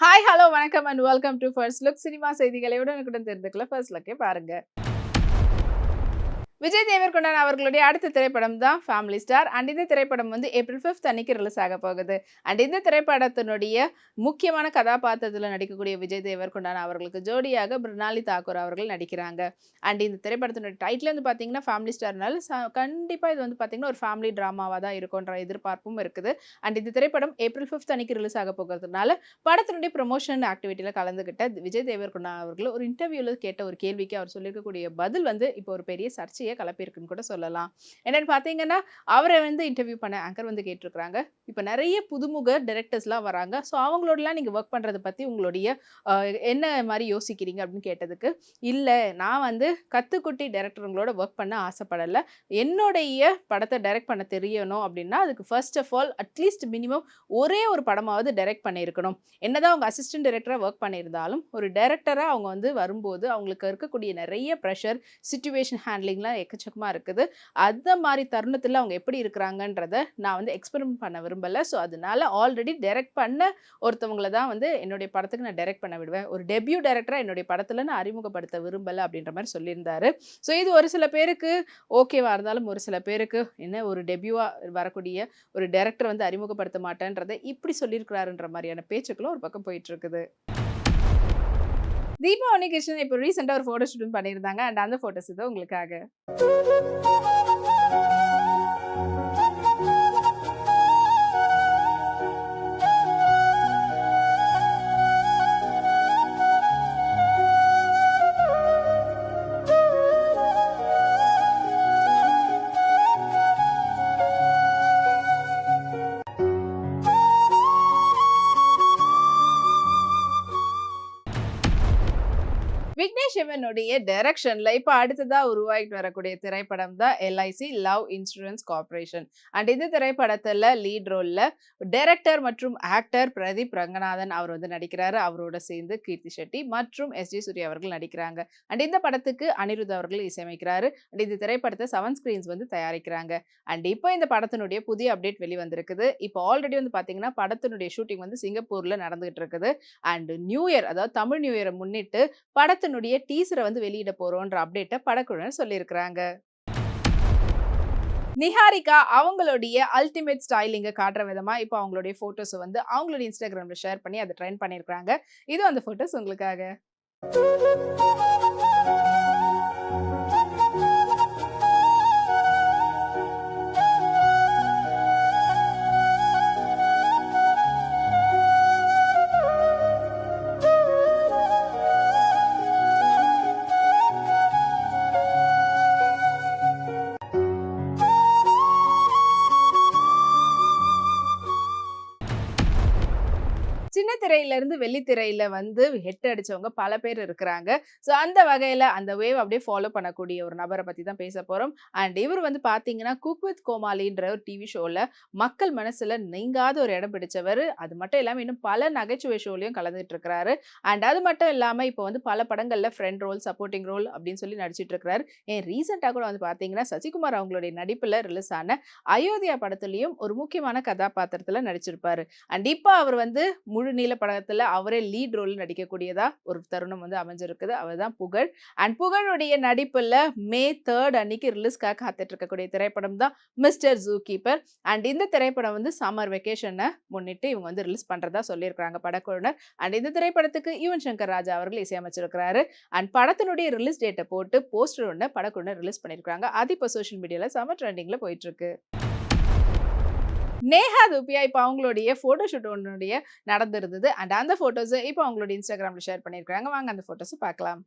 Hi hello வணக்கம் and welcome to first look cinema செய்திகளை உடனுக்குடன் தெரிந்துக்கல ஃபர்ஸ்ட் லுக்கே பாருங்க. விஜய் தேவர்கொண்டான் அவர்களுடைய அடுத்த திரைப்படம் தான் ஃபேமிலி ஸ்டார் அண்ட் இந்த திரைப்படம் வந்து ஏப்ரல் ஃபிஃப்த் அன்னைக்கு ரிலீஸ் ஆக போகுது. அண்ட் இந்த திரைப்படத்தினுடைய முக்கியமான கதாபாத்திரத்தில் நடிக்கக்கூடிய விஜய் தேவர்கொண்டான் அவர்களுக்கு ஜோடியாக மிருனாலி தாக்கூர் அவர்கள் நடிக்கிறாங்க. அண்ட் இந்த திரைப்படத்தினுடைய டைட்டில் வந்து பார்த்தீங்கன்னா ஃபேமிலி ஸ்டார்னால கண்டிப்பாக இது வந்து பார்த்தீங்கன்னா ஒரு ஃபேமிலி ட்ராமாவாக தான் இருக்கும்ன்ற எதிர்பார்ப்பும் இருக்குது. அண்ட் இந்த திரைப்படம் ஏப்ரல் ஃபிஃப்த் அன்னைக்கு ரிலீஸ் ஆக போகிறதுனால படத்தினுடைய ப்ரொமோஷன் ஆக்டிவிட்டியில் கலந்துக்கிட்ட விஜய் தேவர்கொண்டான் அவர்கள் ஒரு இன்டர்வியூவில் கேட்ட ஒரு கேள்விக்கு அவர் சொல்லியிருக்கக்கூடிய பதில் வந்து இப்போ ஒரு பெரிய ஆசையை கலப்பியிருக்குன்னு கூட சொல்லலாம். என்னன்னு பார்த்தீங்கன்னா அவரை வந்து இன்டர்வியூ பண்ண ஆங்கர் வந்து கேட்டிருக்கிறாங்க. இப்போ நிறைய புதுமுக டைரக்டர்ஸ்லாம் வராங்க. ஸோ அவங்களோடலாம் நீங்கள் ஒர்க் பண்ணுறதை பற்றி உங்களுடைய என்ன மாதிரி யோசிக்கிறீங்க அப்படின்னு கேட்டதுக்கு இல்லை நான் வந்து கத்துக்குட்டி டேரக்டருங்களோட ஒர்க் பண்ண ஆசைப்படலை. என்னுடைய படத்தை டைரக்ட் பண்ண தெரியணும் அப்படின்னா அதுக்கு first of all at least minimum ஒரே ஒரு படமாவது டைரக்ட் பண்ணியிருக்கணும். என்னதான் அவங்க அசிஸ்டன்ட் டைரக்டராக ஒர்க் பண்ணியிருந்தாலும் ஒரு டைரக்டராக அவங்க வந்து வரும்போது அவங்களுக்கு இருக்கக்கூடிய நிறைய ப்ரெஷர் சுச்சுவேஷன் ஹேண்ட்லிங்லாம் எக்கச்சக்கமாக இருக்குது. அந்த மாதிரி தருணத்தில் அவங்க எப்படி இருக்கிறாங்கன்றத நான் வந்து எக்ஸ்பெரிமெண்ட் பண்ண விரும்பலை. ஸோ அதனால ஆல்ரெடி டைரக்ட் பண்ண ஒருத்தவங்களை தான் வந்து என்னுடைய படத்துக்கு நான் டைரக்ட் பண்ண விடுவேன். ஒரு டெபியூ டைரக்டராக என்னுடைய படத்தில் நான் அறிமுகப்படுத்த விரும்பலை அப்படின்ற மாதிரி சொல்லியிருந்தாரு. ஸோ இது ஒரு சில பேருக்கு ஓகேவா இருந்தாலும் ஒரு சில பேருக்கு என்ன ஒரு டெபியூவாக வரக்கூடிய ஒரு டைரக்டர் வந்து அறிமுகப்படுத்த மாட்டேன்றதை இப்படி சொல்லியிருக்கிறாருன்ற மாதிரியான பேச்சுக்களும் ஒரு பக்கம் போயிட்டுருக்குது தீபா உன்னிகிருஷ்ணன் இப்போ ரீசெண்டாக ஒரு ஃபோட்டோ ஷூட்டும் பண்ணியிருந்தாங்க. அண்ட் அந்த ஃபோட்டோஸ் இது உங்களுக்காக. சிவனுடைய டைரக்ஷன்ல இப்போ அடுத்ததா உருவாகிட்டு வரக்கூடிய திரைப்படம் தான் LIC love insurance corporation and இந்த திரைப்படத்துல லீட் ரோல்ல டைரக்டர் மற்றும் ஆக்டர் பிரதீப் ரங்கநாதன் அவர் வந்து நடிக்கிறாரு. அவரோட சேர்ந்து கீர்த்தி செட்டி மற்றும் எஸ் ஜி சூர்யா அவர்கள் நடிக்கிறாங்க. அண்ட் இந்த படத்துக்கு அனிருத் அவர்கள் இசையமைக்கிறாரு. அண்ட் இந்த திரைப்படத்தை செவன் ஸ்கிரீன்ஸ் வந்து தயாரிக்கிறாங்க. அண்ட் இப்போ இந்த படத்தினுடைய புதிய அப்டேட் வெளிவந்திருக்குது. இப்போ ஆல்ரெடி வந்து பாத்தீங்கன்னா படத்தினுடைய ஷூட்டிங் வந்து சிங்கப்பூர்ல நடந்துகிட்டு இருக்குது. அண்ட் நியூ இயர் அதாவது தமிழ் நியூ இயரை முன்னிட்டு படத்தினுடைய டீசரை வந்து வெளியிட போகிறோன்ற அப்டேட்டை படக்குழுவினர் சொல்லியிருக்கிறாங்க. நிஹாரிகா அவங்களுடைய அல்டிமேட் ஸ்டைலிங்கை காட்டுற விதமாக இப்போ அவங்களுடைய ஃபோட்டோஸை வந்து அவங்களுடைய இன்ஸ்டாகிராமில் ஷேர் பண்ணி அதை ட்ரெண்ட் பண்ணியிருக்காங்க இது அந்த ஃபோட்டோஸ் உங்களுக்காக. சின்ன திரையில இருந்து வெள்ளித்திரையில வந்து ஹெட் அடிச்சவங்க பல பேர் இருக்கிறாங்க. ஸோ அந்த வகையில அந்த வேவ் அப்படியே ஃபாலோ பண்ணக்கூடிய ஒரு நபரை பத்தி தான் பேச போறோம். அண்ட் இவர் வந்து பாத்தீங்கன்னா குக் வித் கோமாளின்ற ஒரு டிவி ஷோல மக்கள் மனசுல நீங்காத ஒரு இடம் பிடிச்சவர். அது மட்டும் இல்லாம இன்னும் பல நகைச்சுவை ஷோலையும் கலந்துட்டு இருக்கிறாரு. அண்ட் அது மட்டும் இல்லாம இப்போ வந்து பல படங்களில் ஃப்ரெண்ட் ரோல் சப்போர்ட்டிங் ரோல் அப்படின்னு சொல்லி நடிச்சிட்டு இருக்கிறாரு. ஏன் ரீசெண்டாக கூட வந்து பாத்தீங்கன்னா சசிகுமார் அவங்களுடைய நடிப்புல ரிலீஸ் ஆன அயோத்தியா படத்துலயும் ஒரு முக்கியமான கதாபாத்திரத்துல நடிச்சிருப்பாரு. அண்ட் இப்போ அவர் வந்து முழு நீள படத்துல அவரே லீட் ரோல் நடிக்கக்கூடியதா ஒரு தருணம் வந்து அமைஞ்சிருக்குது. அவர் தான் புகழ். அண்ட் புகழுடைய நடிப்புல மே தேர்ட் அன்னைக்கு ரிலீஸ்க்காக காத்துட்டு இருக்கக்கூடிய திரைப்படம் தான் மிஸ்டர் ஜூ கீப்பர் அண்ட் இந்த திரைப்படம் வந்து சம்மர் வெக்கேஷனை முன்னிட்டு இவங்க வந்து ரிலீஸ் பண்றதா சொல்லியிருக்காங்க படக்குழுவினர். அண்ட் இந்த திரைப்படத்துக்கு யுவன் சங்கர் ராஜா அவர்கள் இசையமைச்சிருக்கிறாரு. அண்ட் படத்தினுடைய ரிலீஸ் டேட்டை போட்டு போஸ்டர் ஒன்று படக்குழுவினர் ரிலீஸ் பண்ணியிருக்காங்க அது இப்போ சோஷியல் மீடியாவில் சம்மர் ட்ரெண்டிங்கில் போயிட்டு இருக்கு நேஹா துப்பியா இப்போ அவங்களுடைய ஃபோட்டோ ஷூட் ஒன்றுடைய நடந்திருந்தது. அண்ட் அந்த ஃபோட்டோஸை இப்போ அவங்களுடைய இன்ஸ்டாகிராமில் ஷேர் பண்ணியிருக்கிறாங்க. வாங்க அந்த ஃபோட்டோஸை பார்க்கலாம்.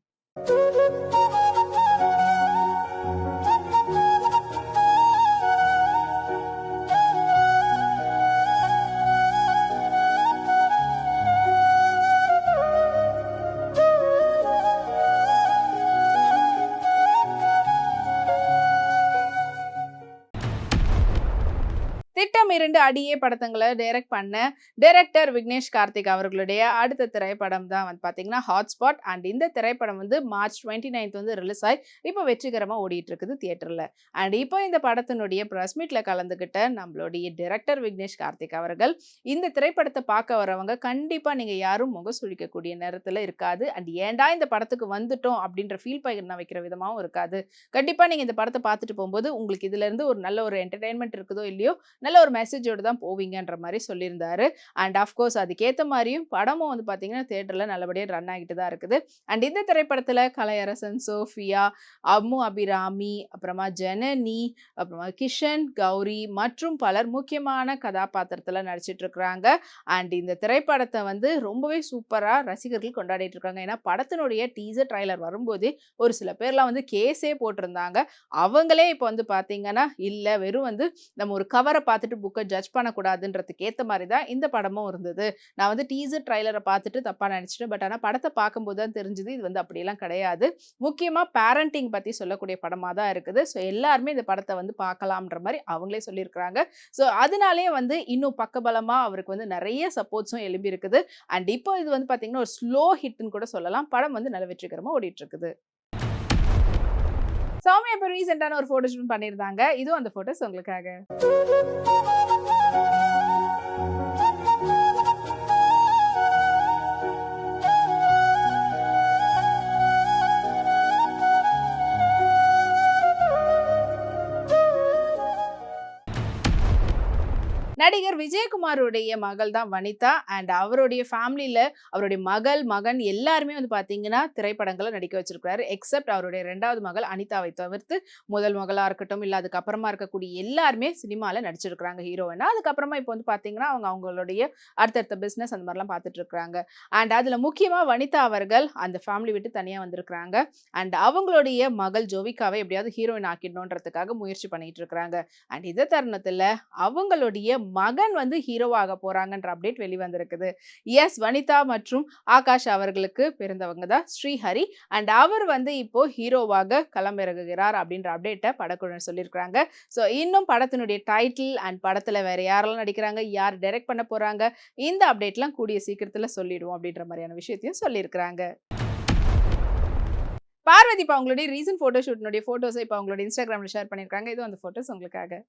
இன்னும் இரண்டு அடியே படத்தங்களை டைரக்ட் பண்ண டைரக்டர் விக்னேஷ் கார்த்திக் அவர்களுடைய அடுத்த திரைப்படம் தான் வந்து பார்த்தீங்கன்னா ஹாட்ஸ்பாட் அண்ட் இந்த திரைப்படம் வந்து மார்ச் டுவெண்ட்டி நைன்த் வந்து ரிலீஸ் ஆகி இப்போ வெற்றிகரமாக ஓடிட்டு இருக்குது தியேட்டரில் அண்ட் இப்போ இந்த படத்தினுடைய ப்ரெஸ் மீட்டில் கலந்துக்கிட்ட நம்மளுடைய டைரக்டர் விக்னேஷ் கார்த்திக் அவர்கள் இந்த திரைப்படத்தை பார்க்க வரவங்க கண்டிப்பாக நீங்கள் யாரும் முகம் சுழிக்கக்கூடிய நேரத்தில் இருக்காது. அண்ட் ஏன்டா இந்த படத்துக்கு வந்துட்டோம் அப்படின்ற ஃபீல் பண்ண வைக்கிற விதமாகவும் இருக்காது. கண்டிப்பாக நீங்கள் இந்த படத்தை பார்த்துட்டு போகும்போது உங்களுக்கு இதுலேருந்து ஒரு நல்ல ஒரு என்டர்டைன்மெண்ட் இருக்குதோ இல்லையோ நல்ல ஒரு மெசேஜோடு தான் போவீங்கன்ற மாதிரி சொல்லியிருந்தாரு. அண்ட் ஆஃப்கோர்ஸ் அதுக்கேற்ற மாதிரியும் படமும் வந்து பார்த்தீங்கன்னா தேட்டரில் நல்லபடியாக ரன் ஆகிட்டு தான் இருக்குது. அண்ட் இந்த திரைப்படத்தில் கலையரசன் சோஃபியா அம்மு அபிராமி அப்புறமா ஜனனி அப்புறமா கிஷன் கௌரி மற்றும் பலர் முக்கியமான கதாபாத்திரத்தில் நடிச்சிட்டு இருக்கிறாங்க. அண்ட் இந்த திரைப்படத்தை வந்து ரொம்பவே சூப்பராக ரசிகர்கள் கொண்டாடிட்டு இருக்காங்க. ஏன்னா படத்தினுடைய டீசர் ட்ரைலர் வரும்போது ஒரு சில பேர்லாம் வந்து கேஸே போட்டிருந்தாங்க. அவங்களே இப்போ வந்து பார்த்தீங்கன்னா இல்லை வெறும் வந்து நம்ம ஒரு கவரை பார்த்துட்டு புக்கை ஜட்ஜ் பண்ணக்கூடாதுன்றதுக்கு ஏற்ற மாதிரி தான் இந்த படமும் இருந்தது. நான் வந்து டீசர் ட்ரைலரை பார்த்துட்டு தப்பாக நினச்சிட்டேன். பட் ஆனால் படத்தை பார்க்கும்போது தான் தெரிஞ்சுது இது வந்து அப்படியெல்லாம் கிடையாது. முக்கியமாக பேரண்டிங் பற்றி சொல்லக்கூடிய படமாக தான் இருக்குது. ஸோ எல்லாருமே இந்த படத்தை வந்து பார்க்கலாம்ன்ற மாதிரி அவங்களே சொல்லியிருக்கிறாங்க. ஸோ அதனாலே வந்து இன்னும் பக்கபலமாக அவருக்கு வந்து நிறைய சப்போர்ட்ஸும் எழும்பி இருக்குது. அண்ட் இப்போ இது வந்து பார்த்தீங்கன்னா ஒரு ஸ்லோ ஹிட்னு கூட சொல்லலாம். படம் வந்து நல்ல வெற்றிகரமாக ஓடிட்டு இருக்குது சௌமியா இப்போ ரீசெண்டான ஒரு ஃபோட்டோ ஷூட் பண்ணியிருந்தாங்க. இதுவும் அந்த ஃபோட்டோஸ் உங்களுக்காக நடிகர் விஜயகுமாருடைய மகள் தான் வனிதா அண்ட் அவருடைய ஃபேமிலியில் அவருடைய மகள் மகன் எல்லாருமே வந்து பார்த்தீங்கன்னா திரைப்படங்களை நடிக்க வச்சிருக்கிறாரு. எக்ஸப்ட் அவருடைய ரெண்டாவது மகள் அனிதாவை தவிர்த்து முதல் மகளாக இருக்கட்டும் இல்லை அதுக்கப்புறமா இருக்கக்கூடிய எல்லாருமே சினிமாவில் நடிச்சிருக்கிறாங்க ஹீரோயினா. அதுக்கப்புறமா இப்போ வந்து பார்த்தீங்கன்னா அவங்க அவங்களுடைய அடுத்தடுத்த பிஸ்னஸ் அந்த மாதிரிலாம் பார்த்துட்டு இருக்கிறாங்க அண்ட் அதில் முக்கியமாக வனிதா அவர்கள் அந்த ஃபேமிலி விட்டு தனியாக வந்திருக்கிறாங்க. அண்ட் அவங்களுடைய மகள் ஜோவிகாவை எப்படியாவது ஹீரோயின் ஆக்கிடணுன்றதுக்காக முயற்சி பண்ணிட்டு இருக்கிறாங்க அண்ட் இந்த தருணத்தில் அவங்களுடைய மகன் வந்து ஹீரோவாக போறாங்கன்ற அப்டேட் வெளிவந்திருக்குது. எஸ் வனிதா மற்றும் ஆகாஷ் அவர்களுக்கு பிறந்தவங்க தான் ஸ்ரீஹரி. அண்ட் அவர் வந்து இப்போ ஹீரோவாக களமிறங்குகிறார் அப்படின்ற அப்டேட்டை படக்குழுவினர் சொல்லியிருக்கிறாங்க. ஸோ இன்னும் படத்தினுடைய டைட்டில் அண்ட் படத்துல வேற யாரெல்லாம் நடிக்கிறாங்க யார் டைரக்ட் பண்ண போறாங்க இந்த அப்டேட்லாம் கூடிய சீக்கிரத்தில் சொல்லிடுவோம் அப்படின்ற மாதிரியான விஷயத்தையும் சொல்லியிருக்கிறாங்க. பார்வதி இப்போ அவங்களுடைய ரீசன்ட் ஃபோட்டோ ஷூட்னுடைய ஃபோட்டோஸை இப்போ அவங்களுடைய இன்ஸ்டாகிராமில் ஷேர் பண்ணியிருக்காங்க. இது அந்த ஃபோட்டோஸ் உங்களுக்காக.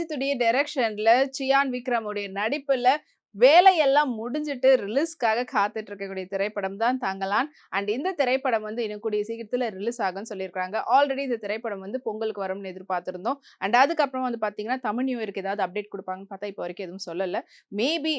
பார் ரஞ்சித்துடைய டைரக்ஷன்ல சியான் விக்ரமுடைய நடிப்புல வேலையெல்லாம் முடிஞ்சிட்டு ரிலீஸ்க்காக காத்துட்டு இருக்கக்கூடிய திரைப்படம் தான் தங்கலான். அண்ட் இந்த திரைப்படம் வந்து இன்னும் கூடிய சீக்கிரத்தில் ரிலீஸ் ஆகும்னு சொல்லியிருக்காங்க ஆல்ரெடி இந்த திரைப்படம் வந்து பொங்கலுக்கு வரும்னு எதிர்பார்த்துருந்தோம். அண்ட் அதுக்கப்புறம் வந்து பார்த்தீங்கன்னா தமிழ் நியூ இயருக்கு ஏதாவது அப்டேட் கொடுப்பாங்கன்னு பார்த்தா இப்போ வரைக்கும் எதுவும் சொல்லலை. மேபி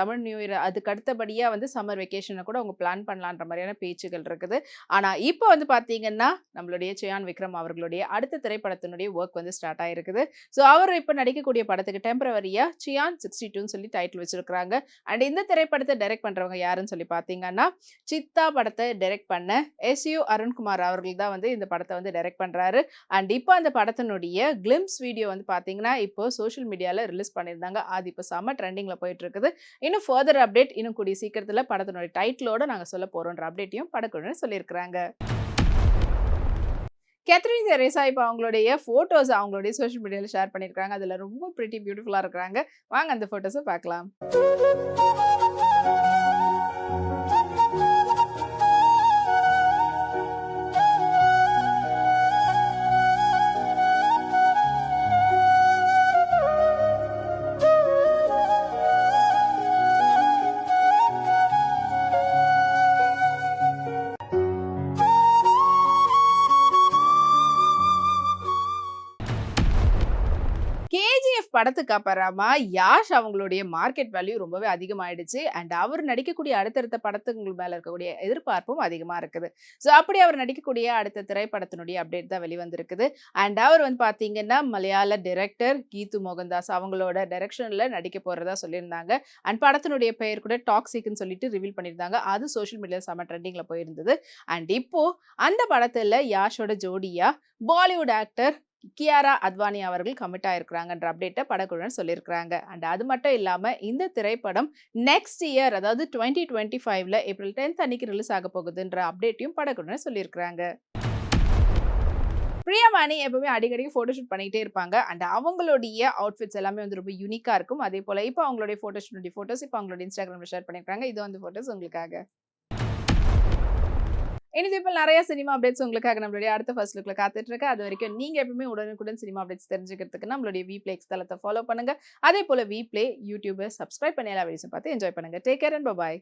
தமிழ் நியூ இயர் அதுக்கு அடுத்தபடியாக வந்து சம்மர் வெக்கேஷனை கூட அவங்க பிளான் பண்ணலான்ற மாதிரியான பேச்சுகள் இருக்குது. ஆனால் இப்போ வந்து பார்த்தீங்கன்னா நம்மளுடைய சுயான் விக்ரம் அவர்களுடைய அடுத்த திரைப்படத்தினுடைய ஒர்க் வந்து ஸ்டார்ட் ஆகிருக்குது ஸோ அவர் இப்போ நடிக்கக்கூடிய படத்துக்கு டெம்பரவரியாக சியான் சிக்ஸ்டி டூன்னு சொல்லி டைட்டில் வச்சிருக்காங்க. அண்ட் இந்த திரைப்படத்தை டைரக்ட் பண்றவங்க யாருன்னு சொல்லி பார்த்தீங்கன்னா சித்தா படத்தை டைரக்ட் பண்ண எஸ் யு அருண்குமார் அவர்கள் தான் வந்து இந்த படத்தை வந்து டைரக்ட் பண்றாரு. அண்ட் இப்போ அந்த படத்தினுடைய கிளிம்ஸ் வீடியோ வந்து பார்த்தீங்கன்னா இப்போ சோஷியல் மீடியாவில் ரிலீஸ் பண்ணியிருந்தாங்க. அது இப்போ செம்ம ட்ரெண்டிங்கில் போயிட்டு இருக்குது இன்னும் ஃபர்தர் அப்டேட் இன்னும் கூடிய சீக்கிரத்தில் படத்தினுடைய டைட்டிலோட நாங்கள் சொல்ல போகிறோன்ற அப்டேட்டையும் படக்குழுவினர் சொல்லியிருக்கிறாங்க. கேத்ரின் தெரேசா இப்போ அவங்களுடைய ஃபோட்டோஸ் அவங்களுடைய சோஷியல் மீடியாவில் ஷேர் பண்ணியிருக்காங்க அதில் ரொம்ப பிரிட்டி பியூட்டிஃபுல்லாக இருக்கிறாங்க. வாங்க அந்த ஃபோட்டோஸை பார்க்கலாம். படத்துக்கு அப்புறமா யாஷ் அவங்களுடைய மார்க்கெட் வேல்யூ ரொம்பவே அதிகமாயிடுச்சு. அண்ட் அவர் நடிக்கக்கூடிய அடுத்தடுத்த படத்துக்கு மேல இருக்கக்கூடிய எதிர்பார்ப்பும் அதிகமா இருக்குது. ஸோ அப்படி அவர் நடிக்கக்கூடிய அடுத்த திரைப்படத்தினுடைய அப்டேட் தான் வெளிவந்திருக்குது. அண்ட் அவர் வந்து பார்த்தீங்கன்னா மலையாள டைரக்டர் கீது மோகன்தாஸ் அவங்களோட டைரக்ஷன்ல நடிக்க போறதா சொல்லியிருந்தாங்க. அண்ட் படத்தினுடைய பெயர் கூட டாக்ஸிக்னு சொல்லிட்டு ரிவீல் பண்ணியிருந்தாங்க. அது சோஷியல் மீடியாவில் செம ட்ரெண்டிங்கில் போயிருந்தது. அண்ட் இப்போ அந்த படத்துல யாஷோட ஜோடியா பாலிவுட் ஆக்டர் கியாரா அத்வானி அவர்கள் கமிட் ஆயிருக்கிறாங்கன்ற அப்டேட்டை படக்குழுவினர் சொல்லியிருக்கிறாங்க. அண்ட் அது மட்டும் இல்லாமல் இந்த திரைப்படம் நெக்ஸ்ட் இயர் அதாவது டுவெண்ட்டி டுவெண்ட்டி ஃபைவ்ல ஏப்ரல் டென்த் அன்னைக்கு ரிலீஸ் ஆக போகுதுன்ற அப்டேட்டையும் படக்குழுவினர் சொல்லியிருக்கிறாங்க. பிரியாமணி எப்பவுமே அடிக்கடி ஃபோட்டோஷூட் பண்ணிக்கிட்டே இருப்பாங்க. அண்ட் அவங்களுடைய அவுட்ஃபிட்ஸ் எல்லாமே வந்து ரொம்ப யூனிக்காக இருக்கும். அதே போல் இப்போ அவங்களுடைய ஃபோட்டோஷூட்டுடைய ஃபோட்டோஸ் இப்போ அவங்களோட இன்ஸ்டாகிராமில் ஷேர் பண்ணியிருக்காங்க இது வந்து ஃபோட்டோஸ் உங்களுக்காக. இனி இப்போ நிறைய சினிமா அப்டேட்ஸ் உங்களுக்காக நம்மளுடைய அடுத்த ஃபர்ஸ்ட் லுக்கில் காத்துட்டு இருக்கு அது வரைக்கும் நீங்க எப்பவுமே உடனுக்குடன் சினிமா அப்டேட்ஸ் தெரிஞ்சுக்கிறதுக்கு நம்மளுடைய வி பிளே தளத்தை ஃபாலோ பண்ணுங்க. அதே போல வி பிளே யூடியூபை சப்ஸ்கிரைப் பண்ணி எல்லா வீடியோஸும் பார்த்து என்ஜாய் பண்ணுங்க. Take care and bye